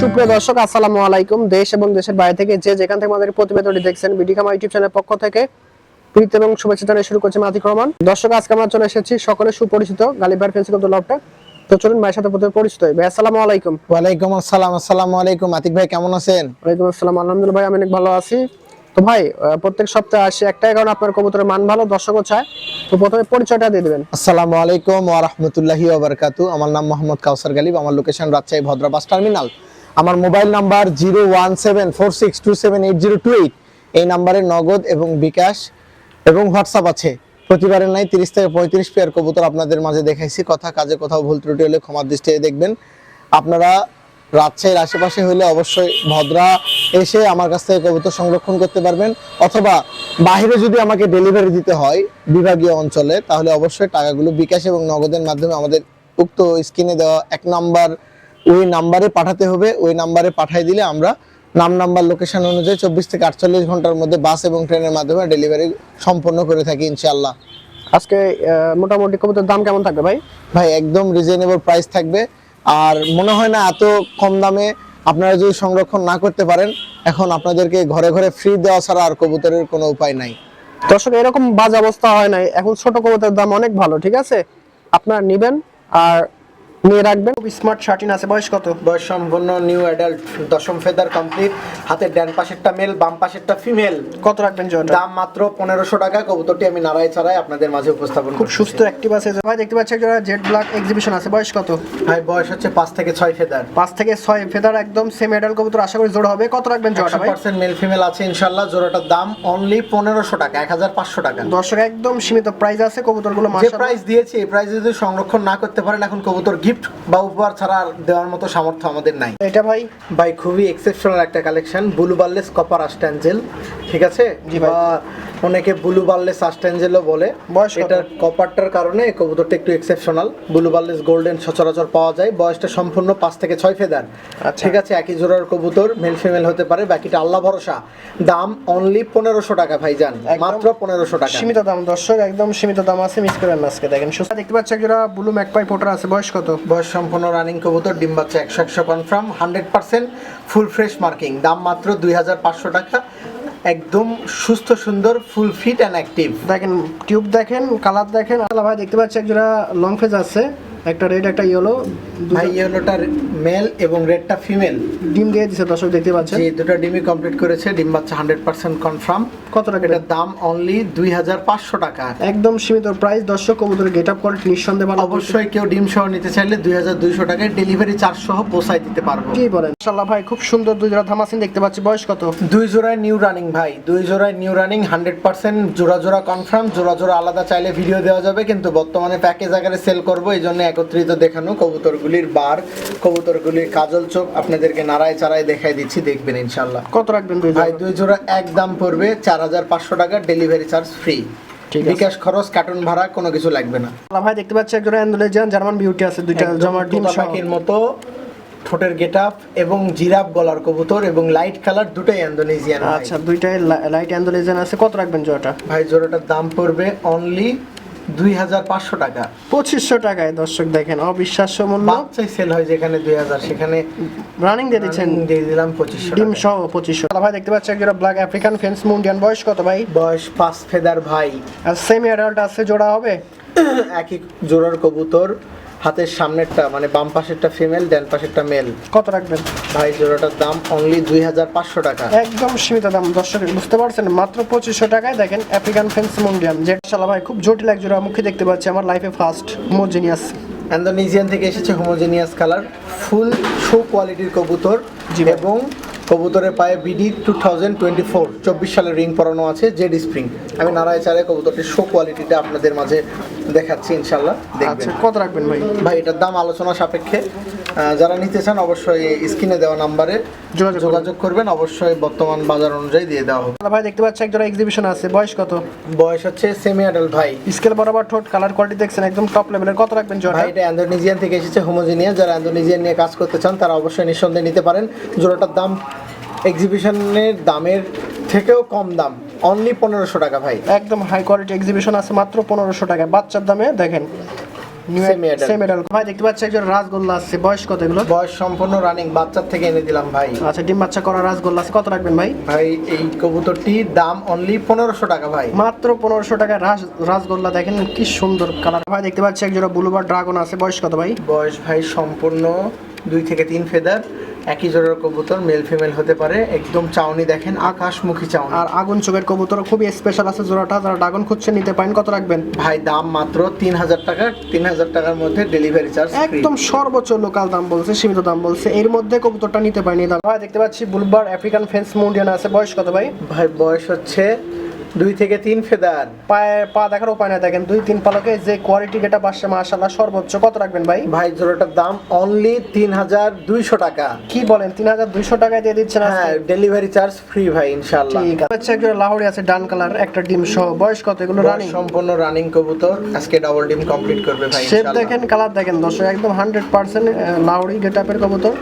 সুপ্রিয় দর্শক আসসালামু আলাইকুম। দেশ এবং দেশের বাইরে থেকে যে যেখান থেকে আমাদের প্রতিবেদনটি দেখছেন বিডিকামা ইউটিউব চ্যানেলের পক্ষ থেকে প্রীতি এবং শুভেচ্ছা জানিয়ে শুরু করছি মাতিক রহমান। দর্শক আজকে আমরা চলে এসেছি সকলে সুপরিচিত গালিবার দ্য তো চলুন ভাইয়ের সাথে প্রথমে পরিচিত হই। ভাই আসসালামু আলাইকুম। ওয়ালাইকুম আসসালাম আসসালামু আলাইকুম। আতিক ভাই কেমন আছেন? ওয়ালাইকুম আসসালাম। আলহামদুলিল্লাহ ভাই আমি অনেক ভালো আছি। তো ভাই প্রত্যেক সপ্তাহে আসি একটাই কারণ আপনার কবুতরের মান ভালো দর্শকও চায়। তো প্রথমে পরিচয়টা দিয়ে দিবেন। আসসালামু আলাইকুম ওয়া রাহমাতুল্লাহি ওয়া বারাকাতু। আমার নাম মোহাম্মদ কাউসার গালিব। আমার location Rajshahi Bhadra bus terminal. আমার mobile number zero one seven four six two seven eight zero two eight. এই নাম্বারে নগদ এবং বিকাশ এবং হোয়াটসঅ্যাপ আছে। প্রতিবারের নাই তিরিশ থেকে পঁয়ত্রিশ পেয়ার কবুতর আপনাদের মাঝে দেখাইছি। কথা, কাজে কোথাও ভুল ত্রুটি হলে ক্ষমার দৃষ্টিতে দেখবেন। আপনারা রাজশাহীর আশেপাশে হলে অবশ্যই ভদ্রা এসে আমার কাছ থেকে কবুতর সংরক্ষণ করতে পারবেন। অথবা বাইরে যদি আমাকে ডেলিভারি দিতে হয় বিভাগীয় অঞ্চলে, তাহলে অবশ্যই টাকাগুলো বিকাশ এবং নগদের মাধ্যমে আমাদের উক্ত স্ক্রিনে দেওয়া এক নাম্বার ওই নাম্বারে পাঠাতে হবে। ওই নাম্বারে পাঠিয়ে দিলে আমরা নাম নাম্বার লোকেশন অনুযায়ী চব্বিশ থেকে আটচল্লিশ ঘণ্টার মধ্যে বাস এবং ট্রেনের মাধ্যমে ডেলিভারি সম্পন্ন করে থাকি ইনশাল্লাহ আজকে মোটামুটি কবুতরের দাম কেমন থাকবে ভাই? ভাই একদম রিজনেবল প্রাইস থাকবে। আর মনে হয় না এত কম দামে আপনারা যদি সংরক্ষণ না করতে পারেন এখন আপনাদেরকে ঘরে ঘরে ফ্রি দেওয়া ছাড়া আর কবুতরের কোনো উপায় নাই। দর্শক এরকম বাজ অবস্থা হয় নাই। এখন ছোট কবুতরের দাম অনেক ভালো ঠিক আছে? আপনারা নেবেন আর নিয়ে রাখবেন। স্মার্ট শার্টিন আছে। বয়স কত? বয়স নিউ অ্যাডাল্ট দশম ফেদার কমপ্লিট হাতের ডান পাশেরটা মেল বাম পাশেরটা ফিমেল কত রাখবেন দাম মাত্র পনেরোশো টাকা। কবুতরটি আমি নাড়াই ছাড়াই আপনাদের মাঝে উপস্থাপন খুব সুস্থ অ্যাক্টিভ আছে। ভাই দেখতে পাচ্ছি একটা জেড ব্ল্যাক এক্সিবিশন আছে। বয়স কত? ভাই বয়স হচ্ছে পাঁচ থেকে ছয় ফেদার। পাঁচ থেকে ছয় ফেদার একদম সেম এডাল কবুতর। আশা করি জোড়া হবে। কত রাখবেন জোড়াটা ভাই? পার্সেন্ট মেল ফিমেল আছে ইনশাল্লাহ। জোড়াটার দাম অনলি পনেরোশো টাকা এক হাজার পাঁচশো টাকা। দর্শক একদম সীমিত প্রাইস আছে কবুতরগুলো যে প্রাইস দিয়েছি এই প্রাইস যদি সংরক্ষণ না করতে পারেন এখন কবুতর গিফট বা উপহার ছাড়া আর দেওয়ার মতো সামর্থ্য আমাদের নাই এটা ভাই ভাই খুবই এক্সেপশনাল একটা কালেকশন ব্লু বার্লেস কপার আস্ট্যাঞ্জেল ঠিক আছে জি ভাই। বা অনেকে ব্লু বার্লেস আস্ট্যাঞ্জেলও বলে। বয়স এটার কপারটার কারণে এই কবুতরটা একটু এক্সেপশনাল ব্লু বার্লেস গোল্ডেন সচরাচর পাওয়া যায়। বয়সটা সম্পূর্ণ পাঁচ থেকে ছয় ফেদার। আচ্ছা। ঠিক আছে একই জোড়ার কবুতর মেল ফিমেল হতে পারে বাকিটা আল্লাহ ভরসা। দাম অনলি পনেরোশো টাকা ভাই যান মাত্র পনেরোশো টাকা। সীমিত দাম দর্শক একদম সীমিত দাম আছে মিস করেন আজকে দেখেন সুস্থ দেখতে পাচ্ছি একটা ব্লু ম্যাকপাই পোটার আছে। বয়স কত? বয়স সম্পূর্ণ রানিং কবুতর ডিম বাচ্চা একশো একশো confirm hundred percent full fresh marking দাম মাত্র দুই হাজার পাঁচশো টাকা। একদম সুস্থ, সুন্দর ফুল ফিট অ্যান্ড অ্যাক্টিভ দেখেন টিউব দেখেন কালার দেখেন। আলা ভাই, দেখতে পাচ্ছি একজোড়া লং ফেজ আছে। একটা রেড একটা ইয়েলো ভাই ইয়েলোটার মেল এবং রেডটা ফিমেল ডিম দিয়ে দিছে দর্শক দেখতে পাচ্ছেন। যে দুটো ডিমই কমপ্লিট করেছে ডিম বাচ্চা হান্ড্রেড পার্সেন্ট কনফার্ম কত টাকা? এটার দাম অনলি দুই হাজার পাঁচশো টাকা। একদম সীমিত প্রাইস দর্শক কবুতরের গেট আপ কোয়ালিটি নিঃসন্দেহে ভালো। অবশ্যই কেউ ডিম সহ নিতে চাইলে দুই হাজার দুইশো টাকায় ডেলিভারি চার্জ সহ পৌঁছায় দিতে পারব। কি বলেন? মাশাআল্লাহ ভাই খুব সুন্দর দুই জোড়া ধামাসিন দেখতে পাচ্ছি। বয়স কত? দুই জোড়ায় নিউ রানিং ভাই দুই জোড়ায় নিউ রানিং হান্ড্রেড পার্সেন্ট জোড়া জোড়া কনফার্ম জোড়া জোড়া আলাদা চাইলে ভিডিও দেওয়া যাবে কিন্তু বর্তমানে প্যাকেজ আকারে সেল করব এই জন্য একত্রিত দেখানো কবুতরগুলির বার কবুতরগুলির কাজল চোখ আপনাদেরকে নাড়ায় চাড়ায় দেখাই দিচ্ছি দেখবেন ইনশাল্লাহ কত রাখবেন ভাই দুই জোড়া এক দাম পড়বে চার হাজার পাঁচশো টাকা ডেলিভারি চার্জ ফ্রি বিকাশ খরচ কার্টুন ভাড়া কোনো কিছু লাগবে না। ভাই দেখতে পাচ্ছি একটা অ্যান্ডোলেজিয়ান জার্মান বিউটি আছে দুইটা জমার ডিম পাখির মতো ঠোঁটের গেট আপ এবং জিরাফ গলার কবুতর এবং লাইট কালার দুটাই ইন্দোনেশিয়ান আচ্ছা দুইটাই লাইট অ্যান্ডোলেজিয়ান আছে কত রাখবেন জোড়াটা? ভাই জোড়াটার দাম পড়বে অনলি দুই হাজার পাঁচশো টাকা। পঁচিশশো টাকায় দর্শক দেখেন অবিশ্বাস্য মূল্য। বাচ্চাই সেল হয় যেখানে দুই হাজার সেখানে রানিং দিয়ে দিচ্ছেন। দিয়ে দিলাম পঁচিশশো ডিম সহ পঁচিশশো। ভাই দেখতে পাচ্ছি একটা ব্ল্যাক আফ্রিকান ফেন্স মুন্ডিয়ান বয়স কত ভাই? বয়স পাঁচ ফেদার ভাই। আর সেমি অ্যাডাল্ট আছে জোড়া হবে? একই জোড়ার কবুতর। হাতের সামনেরটা মানে বাম পাশেরটা ফিমেল ডান পাশেরটা মেল কত রাখবেন? ভাই জোড়াটার দাম অনলি দুই হাজার পাঁচশো টাকা। একদম সীমিত দাম দর্শক বুঝতে পারছেন? মাত্র পঁচিশশো টাকায় দেখেন আফ্রিকান ফেন্স মুন্ডিয়ান যেটা শালা ভাই খুব জটিল এক জোড়া মুখে দেখতে পাচ্ছি আমার লাইফে ফার্স্ট হোমোজিনিয়াস ইন্দোনেশিয়ান থেকে এসেছে হোমোজেনিয়াস কালার ফুল শো কোয়ালিটির কবুতর এবং কবুতরের পায়ে BD two thousand twenty four চব্বিশ সালের রিং পরানো আছে জেড স্প্রিং। আমি নারায় চারে কবুতরটির শো কোয়ালিটিটা আপনাদের মাঝে দেখাচ্ছি ইনশাল্লাহ। আচ্ছা কত রাখবেন ভাই? ভাই এটার দাম আলোচনা সাপেক্ষে যারা নিতে চান অবশ্যই স্ক্রিনে দেওয়া নাম্বারে যোগাযোগ করবেন। অবশ্যই বর্তমান বাজার অনুযায়ী দিয়ে দেওয়া হবে। ভাই দেখতে পাচ্ছি একজন এক্সিবিশন আছে। বয়স কত? বয়স হচ্ছে সেমি অ্যাডাল্ট ভাই। স্কেল বরাবর ঠোঁট কালার কোয়ালিটি দেখছেন একদম টপ লেভেলের কত রাখবেন জোড়া এটা অ্যান্ডোনেজিয়ান থেকে এসেছে হোমোজিনিয়া যারা অ্যান্ডোনেজিয়ান নিয়ে কাজ করতে চান তারা অবশ্যই নিঃসন্দেহে নিতে পারেন। জোড়াটার দাম এক্সিবিশনের দামের থেকেও কম দাম। অনলি পনেরোশো টাকা ভাই। একদম হাই কোয়ালিটি এক্সিবিশন আছে মাত্র পনেরোশো টাকা বাচ্চার দামে দেখেন। সেমি অ্যাডাল্ট ভাই দেখতে পাচ্ছি একজন রাজগোল্লা আছে। বয়স কত এগুলো বয়স সম্পূর্ণ রানিং বাচ্চার থেকে এনে দিলাম ভাই। আচ্ছা ডিম বাচ্চা করা রাজগোল্লা আছে। কত রাখবেন ভাই? ভাই এই কবুতরটির দাম অনলি পনেরোশো টাকা ভাই। মাত্র পনেরোশো টাকা রাজ রাজগোল্লা দেখেন কি সুন্দর কালার ভাই দেখতে পাচ্ছি একজোড়া ব্লুবার ড্রাগন আছে। বয়স কত ভাই? বয়স ভাই সম্পূর্ণ দুই থেকে তিন ফেদার একই জোড়ার কবুতর মেল ফিমেল হতে পারে। একদম চাউনি দেখেন আকাশমুখী চাউনি। আর আগুন চোখের কবুতর খুবই স্পেশাল আছে জোড়াটা যারা ড্রাগন খুঁজছে নিতে পারেন কত রাখবেন? ভাই দাম মাত্র তিন হাজার টাকা তিন হাজার টাকার মধ্যে ডেলিভারি চার্জ একদম সর্বোচ্চ লোকাল দাম বলছে সীমিত দাম বলছে। এর মধ্যে কবুতরটা নিতে পারেন দাম। ভাই দেখতে পাচ্ছি বুলবার আফ্রিকান ফেন্স মুন্ডিয়ান আছে। বয়স কত ভাই? ভাই বয়স হচ্ছে দুই থেকে তিন ফেদার। পায়ে পা দেখার উপায় না দেখেন দুই তিন পালকে যে কোয়ালিটি যেটা পাচ্ছে মাশাল্লাহ সর্বোচ্চ কত রাখবেন ভাই? ভাই জোড়াটার দাম অনলি তিন হাজার দুইশো টাকা। কি বলেন তিন হাজার দুইশো টাকায় দিয়ে দিচ্ছেন? হ্যাঁ ডেলিভারি চার্জ ফ্রি ভাই ইনশাল্লাহ ঠিক আছে একজন লাহোরি আছে ডান কালার একটা ডিম সহ। বয়স কত এগুলো রানিং সম্পূর্ণ রানিং কবুতর। আজকে ডাবল ডিম কমপ্লিট করবে ভাই শেপ দেখেন কালার দেখেন দর্শক একদম হান্ড্রেড পার্সেন্ট লাহোরি গেটআপের কবুতর।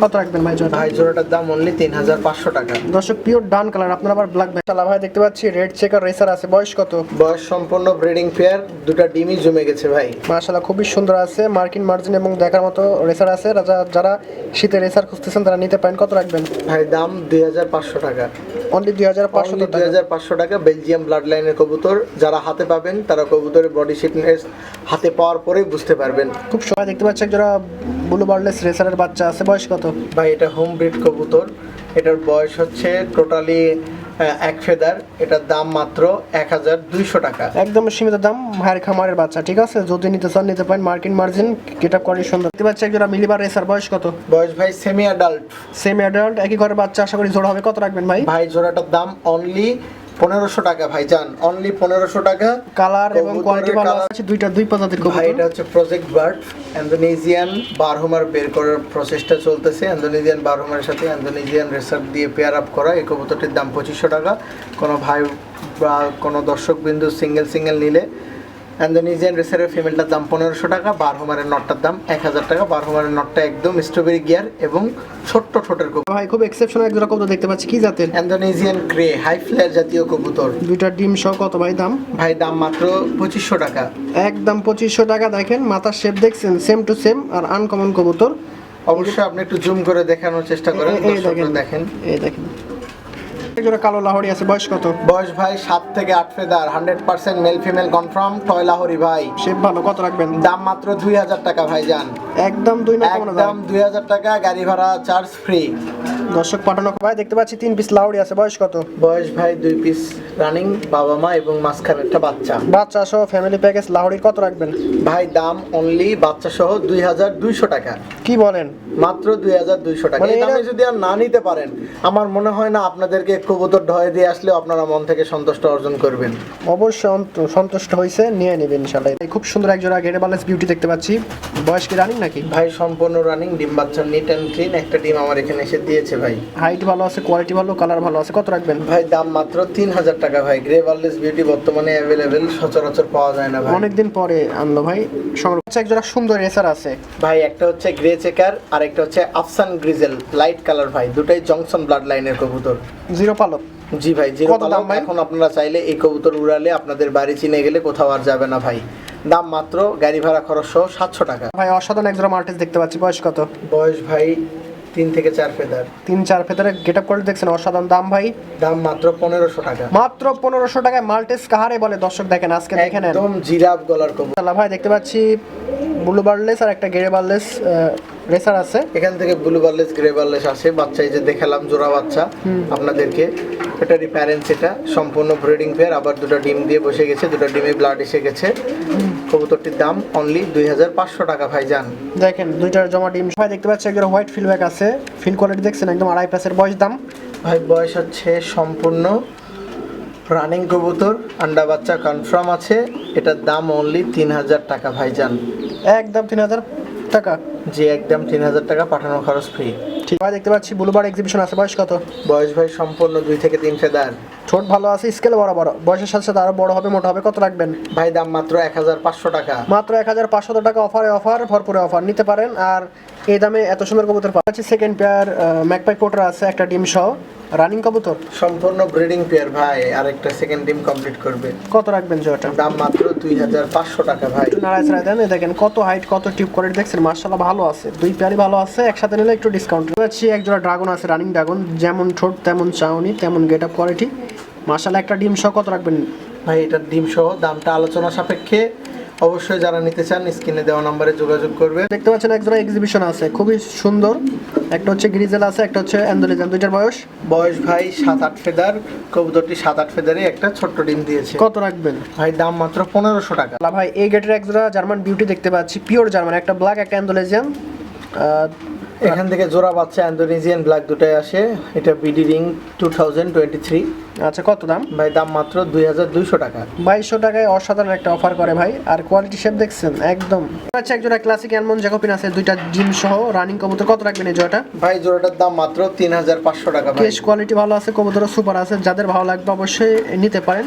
কত রাখবেন ভাই জোড়া ভাই জোড়াটার দাম অনলি তিন হাজার পাঁচশো টাকা। দর্শক পিওর ডান কালার আপনার আবার ব্ল্যাক ব্যাটালা ভাই দেখতে পাচ্ছি রেড চেকার রেসার আছে বয়স কত? বয়স সম্পূর্ণ ব্রিডিং পেয়ার দুটা ডিমই জমে গেছে ভাই। মাশাআল্লাহ খুবই সুন্দর আছে মার্কিন মার্জিন এবং দেখার মতো রেসার আছে। রাজা যারা শীতে রেসার খুঁজতেছেন তারা নিতে পারেন কত রাখবেন? ভাই দাম দুই হাজার পাঁচশো টাকা। অনলি দুই হাজার পাঁচশো দুই হাজার পাঁচশো টাকা বেলজিয়াম ব্লাড লাইনের কবুতর। যারা হাতে পাবেন তারা কবুতরের বডি ফিটনেস হাতে পাওয়ার পরেই বুঝতে পারবেন। খুব সময় দেখতে পাচ্ছি একজোড়া ব্লু বার্লেস রেসারের বাচ্চা আছে বয়স কত? ভাই এটা হোম ব্রিড কবুতর। এটার বয়স হচ্ছে টোটালি এক ফেদার। এটার দাম মাত্র এক হাজার দুইশো টাকা। একদম সীমিত দাম ভাইয়ের খামারের বাচ্চা ঠিক আছে? যদি নিতে চান নিতে পারেন। মার্কিন মার্জিন গেটআপ কোয়ালিটি সুন্দর দেখতে পাচ্ছি একজোড়া মিলিবার রেসার বয়স কত? বয়স ভাই সেমি অ্যাডাল্ট সেমি অ্যাডাল্ট একই ঘরের বাচ্চা আশা করি জোড়া হবে। কত রাখবেন ভাই? ভাই জোড়াটার দাম অনলি পনেরোশো টাকা ভাই যান অনলি পনেরোশো টাকা। কালার এবং কোয়ালিটি ভালো আছে দুইটা দুই প্রজাতির ভাই কবুতর। এটা হচ্ছে প্রজেক্ট বার্ড ইন্দোনেশিয়ান বারহোমার বের করার প্রসেসটা চলতেছে। ইন্দোনেশিয়ান বারহোমার সাথে ইন্দোনেশিয়ান রেসার দিয়ে পেয়ার আপ করা। এই কবুতরটির দাম পঁচিশশো টাকা। কোনো ভাই বা কোনো দর্শক বিন্দু সিঙ্গেল সিঙ্গেল নিলে ইন্দোনেশিয়ান রেসারের ফিমেলটার দাম পনেরোশো টাকা বারহোমারের নটটার দাম এক হাজার টাকা। বারহোমারের নটটা একদম স্ট্রবেরি গিয়ার এবং ছোট্ট ঠোঁটের কবুতর। ভাই খুব এক্সেপশনাল এক জোড়া কবুতর দেখতে পাচ্ছি। কি জাতের? ইন্দোনেশিয়ান গ্রে হাই ফ্লেয়ার জাতীয় কবুতর। দুইটা ডিম সহ কত ভাই দাম? ভাই দাম মাত্র পঁচিশশো টাকা। একদম পঁচিশশো টাকা দেখেন মাথার শেপ দেখছেন সেম টু সেম আর আনকমন কবুতর। অবশ্যই আপনি একটু জুম করে দেখানোর চেষ্টা করেন দেখেন। এই দেখেন এক জোড়া কালো লাহোরি আছে বয়স কত? বয়স ভাই সাত থেকে আট feather hundred percent male female confirm toy Lahori ভাই। শেপ ভালো কত রাখবেন? দাম মাত্র দুই হাজার টাকা ভাই যান একদম দুই একদম দুই হাজার টাকা গাড়ি ভাড়া চার্জ ফ্রি দর্শক পাঠানো ভাই দেখতে পাচ্ছি তিন পিস লাহোরি আছে বয়স কত? বয়স ভাই দুই পিস রানিং বাবা মা এবং মাঝখানে একটা বাচ্চা। বাচ্চা সহ ফ্যামিলি প্যাকেজ লাহোরির কত রাখবেন? ভাই দাম অনলি বাচ্চা সহ দুই হাজার দুইশো টাকা। কি বলেন? মাত্র দুই হাজার দুইশো টাকা। মানে এই দামে যদি আর না নিতে পারেন আমার মনে হয় না আপনাদেরকে কবুতর ঢয়ে দিয়ে আসলে আপনারা মন থেকে সন্তুষ্ট অর্জন করবেন। অবশ্যই সন্তুষ্ট হয়েছে নিয়ে নেবেন ইনশাল্লাহ এই খুব সুন্দর এক জোড়া গেড়ে বালেন্স বিউটি দেখতে পাচ্ছি। বয়স কি রানিং নাকি? ভাই সম্পূর্ণ রানিং ডিম বাচ্চা নিট অ্যান্ড ক্লিন একটা ডিম আমার এখানে এসে দিয়েছে ভাই। হাইট ভালো আছে কোয়ালিটি ভালো কালার ভালো আছে কত রাখবেন? ভাই দাম মাত্র তিন হাজার টাকা ভাই। গ্রে ওয়ারলেস বিউটি বর্তমানে অ্যাভেলেবেল সচরাচর পাওয়া যায় না ভাই। অনেকদিন পরে আনলো ভাই। সংগ্রহ আচ্ছা, এক জোড়া সুন্দর রেসার আছে। ভাই একটা হচ্ছে গ্রে চেকার আর একটা হচ্ছে আফসান গ্রিজেল লাইট কালার ভাই। দুটাই জংশন ব্লাড লাইনের কবুতর। জিরো পালক জি ভাই যে কত দাম ভাই? এখন আপনারা চাইলে এই কবুতর উড়ালে আপনাদের বাড়ি চিনে গেলে কোথাও আর যাবে না ভাই। দাম মাত্র গাড়ি ভাড়া খরচ সহ সাতশো টাকা। ভাই অসাধারণ একজন জোড়া মাল্টিস দেখতে পাচ্ছি। বয়স কত? বয়স ভাই তিন থেকে চার ফেদার। তিন চার ফেতারে গেট আপ কোয়ালিটি দেখছেন অসাধারণ দাম ভাই। দাম মাত্র পনেরোশো টাকা। মাত্র পনেরোশো টাকায় মাল্টিস কাহারে বলে? দর্শক দেখেন আজকে দেখে নেন। একদম জিরাফ গলার কবুতর। ভাই দেখতে পাচ্ছি ব্লু বার্লেস আর একটা গেড়ে বার্লেস রেসার আছে? এখান থেকে ব্লু বার্লেস গ্রে বার্লেস আসে। বাচ্চা এই যে দেখালাম জোড়া বাচ্চা আপনাদেরকে। এটারই প্যারেন্টস এটা সম্পূর্ণ ব্রিডিং পেয়ার আবার দুটো ডিম দিয়ে বসে গেছে দুটো ডিমে ব্লাড এসে গেছে। কবুতরটির দাম অনলি দুই হাজার পাঁচশো টাকা ভাই যান দেখেন দুইটার জমা ডিম ভাই দেখতে পাচ্ছি একজন হোয়াইট ফিলব্যাক আছে। ফিল কোয়ালিটি দেখছেন একদম আড়াই প্লাসের বয়স দাম। ভাই বয়স হচ্ছে সম্পূর্ণ রানিং কবুতর আন্ডা বাচ্চা কনফার্ম আছে। এটার দাম অনলি তিন হাজার টাকা ভাই যান একদম তিন হাজার টাকা? যে একদম তিন হাজার টাকা পাঠানো খরচ ফ্রি ঠিক ভাই দেখতে পাচ্ছি ব্লুবার এক্সিবিশন আছে। বয়স কত? বয়স ভাই সম্পূর্ণ দুই থেকে তিন ফেদার। ছোট ভালো আছে স্কেল বড় বড় বয়সের সাথে সাথে আরও বড় হবে মোটা হবে কত রাখবেন? ভাই দাম মাত্র এক হাজার পাঁচশো টাকা। মাত্র এক হাজার পাঁচশো টাকা অফারে অফার ভরপুরে অফার নিতে পারেন আর এই দামে এত সুন্দর কবুতর পাচ্ছি সেকেন্ড পেয়ার ম্যাকপাই পোটার আছে একটা ডিম সহ। রানিং কবুতর? সম্পূর্ণ ব্রিডিং পেয়ার ভাই আরেকটা সেকেন্ড ডিম কমপ্লিট করবে। কত রাখবেন জোড়াটা দাম মাত্র দুই হাজার পাঁচশো টাকা ভাই। একটু নাড়ায় ছাড়াই দেন দেখেন কত হাইট কত টিউব কোয়ালিটি দেখছেন মার্শাল্লাহ ভালো আছে। দুই পেয়ারই ভালো আছে একসাথে নিলে একটু ডিসকাউন্ট পাচ্ছি এক জোড়া ড্রাগন আছে রানিং ড্রাগন যেমন ঠোঁট তেমন চাউনি তেমন গেট আপ কোয়ালিটি মার্শাল্লাহ একটা ডিম সহ কত রাখবেন? ভাই এটার ডিম সহ দামটা আলোচনা সাপেক্ষে অবশ্যই যারা নিতে চান স্ক্রিনে দেওয়া নাম্বারে যোগাযোগ করবে দেখতে পাচ্ছেন এক জোড়া এক্সিবিশন আছে খুবই সুন্দর। একটা হচ্ছে গ্রিজেল আছে একটা হচ্ছে অ্যান্ডোলিজান দুইটার বয়স। বয়স ভাই সাত আট ফেদার কবুতরটি সাত আট ফেদারে একটা ছোট্ট ডিম দিয়েছে। কত রাখবেন? ভাই দাম মাত্র পনেরোশো টাকা। ভাই এই গেটের এক জোড়া জার্মান বিউটি দেখতে পাচ্ছি পিওর জার্মান একটা ব্ল্যাক একটা অ্যান্ডোলেজিয়ান এখান থেকে জোড়া বাচ্চা অ্যান্ডোনেজিয়ান ব্ল্যাক দুটাই আসে। এটা BD ring two thousand twenty three আচ্ছা কত দাম? ভাই দাম মাত্র দুই হাজার দুইশো টাকা। বাইশশো টাকায় অসাধারণ একটা অফার করে ভাই। আর কোয়ালিটি শেপ দেখছেন একদম। আচ্ছা এক জোড়া ক্লাসিক অ্যালমন জ্যাকোপিন আছে দুইটা জিম সহ রানিং কবুতর। কত রাখবেন এই জোড়াটা? ভাই জোড়াটার দাম মাত্র তিন হাজার পাঁচশো টাকা কেস কোয়ালিটি ভালো আছে কবুতর সুপার আছে। যাদের ভালো লাগবে অবশ্যই নিতে পারেন।